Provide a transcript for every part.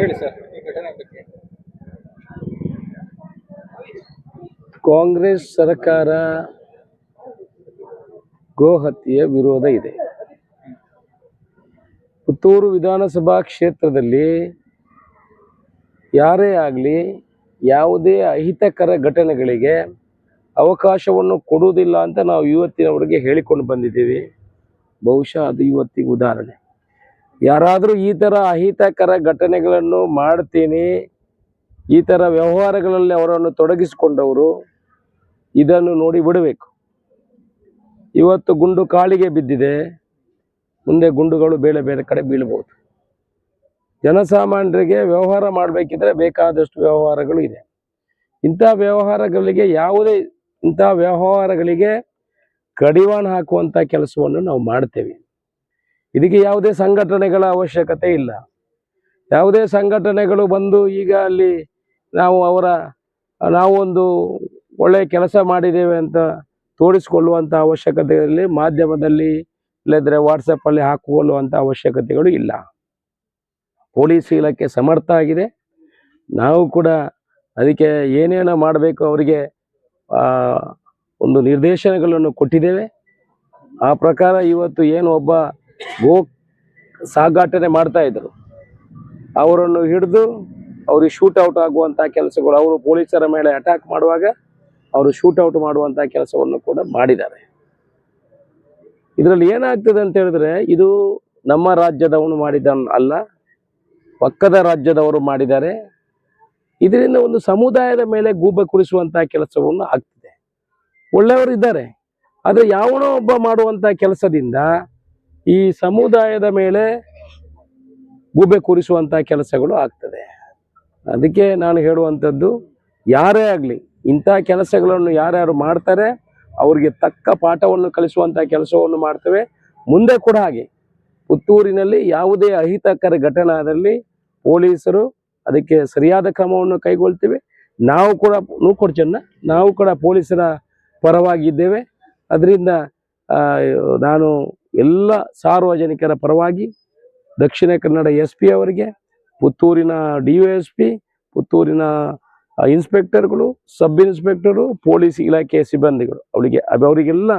ಹೇಳಿ ಸರ್. ಈ ಘಟನೆ ಬಗ್ಗೆ. ಕಾಂಗ್ರೆಸ್ ಸರ್ಕಾರ ಗೋಹತ್ಯೆಯ ವಿರೋಧ ಇದೆ. ಪುತ್ತೂರು ವಿಧಾನಸಭಾ ಕ್ಷೇತ್ರದಲ್ಲಿ ಯಾರೇ ಆಗಲಿ ಯಾವುದೇ ಅಹಿತಕರ ಘಟನೆಗಳಿಗೆ ಅವಕಾಶವನ್ನು ಕೊಡುವುದಿಲ್ಲ ಅಂತ ನಾವು ಇವತ್ತಿನವರೆಗೆ ಹೇಳಿಕೊಂಡು ಬಂದಿದ್ದೀವಿ. ಬಹುಶಃ ಅದು ಇವತ್ತಿಗೆ ಉದಾಹರಣೆ. ಯಾರಾದರೂ ಈ ಥರ ಅಹಿತಕರ ಘಟನೆಗಳನ್ನು ಮಾಡ್ತೀನಿ, ಈ ಥರ ವ್ಯವಹಾರಗಳಲ್ಲಿ ಅವರನ್ನು ತೊಡಗಿಸಿಕೊಂಡವರು, ಇದನ್ನು ನೋಡಿ ಬಿಡಬೇಕು. ಇವತ್ತು ಗುಂಡು ಕಾಳಿಗೆ ಬಿದ್ದಿದೆ, ಮುಂದೆ ಗುಂಡುಗಳು ಬೇರೆ ಬೇರೆ ಕಡೆ ಬೀಳಬಹುದು. ಜನಸಾಮಾನ್ಯರಿಗೆ ವ್ಯವಹಾರ ಮಾಡಬೇಕಿದ್ರೆ ಬೇಕಾದಷ್ಟು ವ್ಯವಹಾರಗಳು ಇದೆ. ಇಂಥ ವ್ಯವಹಾರಗಳಿಗೆ ಯಾವುದೇ, ಇಂಥ ವ್ಯವಹಾರಗಳಿಗೆ ಕಡಿವಾಣ ಹಾಕುವಂಥ ಕೆಲಸವನ್ನು ನಾವು ಮಾಡ್ತೇವೆ. ಇದಕ್ಕೆ ಯಾವುದೇ ಸಂಘಟನೆಗಳ ಅವಶ್ಯಕತೆ ಇಲ್ಲ. ಯಾವುದೇ ಸಂಘಟನೆಗಳು ಬಂದು ಈಗ ಅಲ್ಲಿ ನಾವು ಅವರ ನಾವು ಒಂದು ಒಳ್ಳೆಯ ಕೆಲಸ ಮಾಡಿದ್ದೇವೆ ಅಂತ ತೋರಿಸಿಕೊಳ್ಳುವಂಥ ಅವಶ್ಯಕತೆಯಲ್ಲಿ ಮಾಧ್ಯಮದಲ್ಲಿ ಇಲ್ಲದ್ರೆ ವಾಟ್ಸಪ್ಪಲ್ಲಿ ಹಾಕಿಕೊಳ್ಳುವಂಥ ಅವಶ್ಯಕತೆಗಳು ಇಲ್ಲ. ಪೊಲೀಸ್ ಇಲಾಖೆ ಸಮರ್ಥ ಆಗಿದೆ. ನಾವು ಕೂಡ ಅದಕ್ಕೆ ಏನೇನು ಮಾಡಬೇಕು ಅವರಿಗೆ ಒಂದು ನಿರ್ದೇಶನಗಳನ್ನು ಕೊಟ್ಟಿದ್ದೇವೆ. ಆ ಪ್ರಕಾರ ಇವತ್ತು ಏನು ಒಬ್ಬ ಗೋ ಸಾಗಾಟನೆ ಮಾಡ್ತಾ ಇದ್ರು. ಅವರನ್ನು ಹಿಡಿದು ಅವ್ರಿಗೆ ಶೂಟ್ ಔಟ್ ಆಗುವಂಥ ಕೆಲಸಗಳು, ಅವರು ಪೊಲೀಸರ ಮೇಲೆ ಅಟ್ಯಾಕ್ ಮಾಡುವಾಗ ಅವರು ಶೂಟ್ ಔಟ್ ಮಾಡುವಂಥ ಕೆಲಸವನ್ನು ಕೂಡ ಮಾಡಿದ್ದಾರೆ. ಇದರಲ್ಲಿ ಏನಾಗ್ತದೆ ಅಂತ ಹೇಳಿದ್ರೆ, ಇದು ನಮ್ಮ ರಾಜ್ಯದವನು ಮಾಡಿದ ಅಲ್ಲ, ಪಕ್ಕದ ರಾಜ್ಯದವರು ಮಾಡಿದ್ದಾರೆ. ಇದರಿಂದ ಒಂದು ಸಮುದಾಯದ ಮೇಲೆ ಗೂಬೆ ಕುರಿಸುವಂತಹ ಕೆಲಸವನ್ನು ಆಗ್ತಿದೆ. ಒಳ್ಳೆಯವರು ಇದ್ದಾರೆ, ಆದರೆ ಯಾವನೋ ಒಬ್ಬ ಮಾಡುವಂತ ಕೆಲಸದಿಂದ ಈ ಸಮುದಾಯದ ಮೇಲೆ ಗೂಬೆ ಕೂರಿಸುವಂಥ ಕೆಲಸಗಳು ಆಗ್ತದೆ. ಅದಕ್ಕೆ ನಾನು ಹೇಳುವಂಥದ್ದು, ಯಾರೇ ಆಗಲಿ, ಇಂಥ ಕೆಲಸಗಳನ್ನು ಯಾರ್ಯಾರು ಮಾಡ್ತಾರೆ, ಅವರಿಗೆ ತಕ್ಕ ಪಾಠವನ್ನು ಕಲಿಸುವಂಥ ಕೆಲಸವನ್ನು ಮಾಡ್ತೇವೆ. ಮುಂದೆ ಕೂಡ ಹಾಗೆ, ಪುತ್ತೂರಿನಲ್ಲಿ ಯಾವುದೇ ಅಹಿತಕರ ಘಟನೆ ಆದಲ್ಲಿ ಪೊಲೀಸರು ಅದಕ್ಕೆ ಸರಿಯಾದ ಕ್ರಮವನ್ನು ಕೈಗೊಳ್ತೇವೆ. ನಾವು ಕೂಡ ನೂಕೊಡ್ಚನ್ನ ನಾವು ಕೂಡ ಪೊಲೀಸರ ಪರವಾಗಿದ್ದೇವೆ. ಅದರಿಂದ ನಾನು ಎಲ್ಲ ಸಾರ್ವಜನಿಕರ ಪರವಾಗಿ ದಕ್ಷಿಣ ಕನ್ನಡ ಎಸ್ ಪಿ ಅವರಿಗೆ, ಪುತ್ತೂರಿನ ಡಿ ಎಸ್ ಪಿ, ಪುತ್ತೂರಿನ ಇನ್ಸ್ಪೆಕ್ಟರ್ಗಳು, ಸಬ್ ಇನ್ಸ್ಪೆಕ್ಟರು, ಪೊಲೀಸ್ ಇಲಾಖೆಯ ಸಿಬ್ಬಂದಿಗಳು. ಅವರಿಗೆ ಅವರಿಗೆಲ್ಲ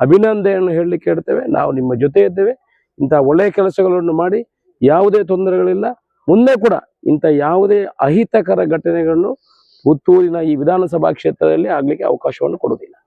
ಅಭಿನಂದನೆಯನ್ನು ಹೇಳಲಿಕ್ಕೆ ಹೇಳ್ತೇವೆ. ನಾವು ನಿಮ್ಮ ಜೊತೆ ಇದ್ದೇವೆ. ಇಂಥ ಒಳ್ಳೆಯ ಕೆಲಸಗಳನ್ನು ಮಾಡಿ ಯಾವುದೇ ತೊಂದರೆಗಳಿಲ್ಲ. ಮುಂದೆ ಕೂಡ ಇಂಥ ಯಾವುದೇ ಅಹಿತಕರ ಘಟನೆಗಳನ್ನು ಪುತ್ತೂರಿನ ಈ ವಿಧಾನಸಭಾ ಕ್ಷೇತ್ರದಲ್ಲಿ ಆಗಲಿಕ್ಕೆ ಅವಕಾಶವನ್ನು ಕೊಡುವುದಿಲ್ಲ.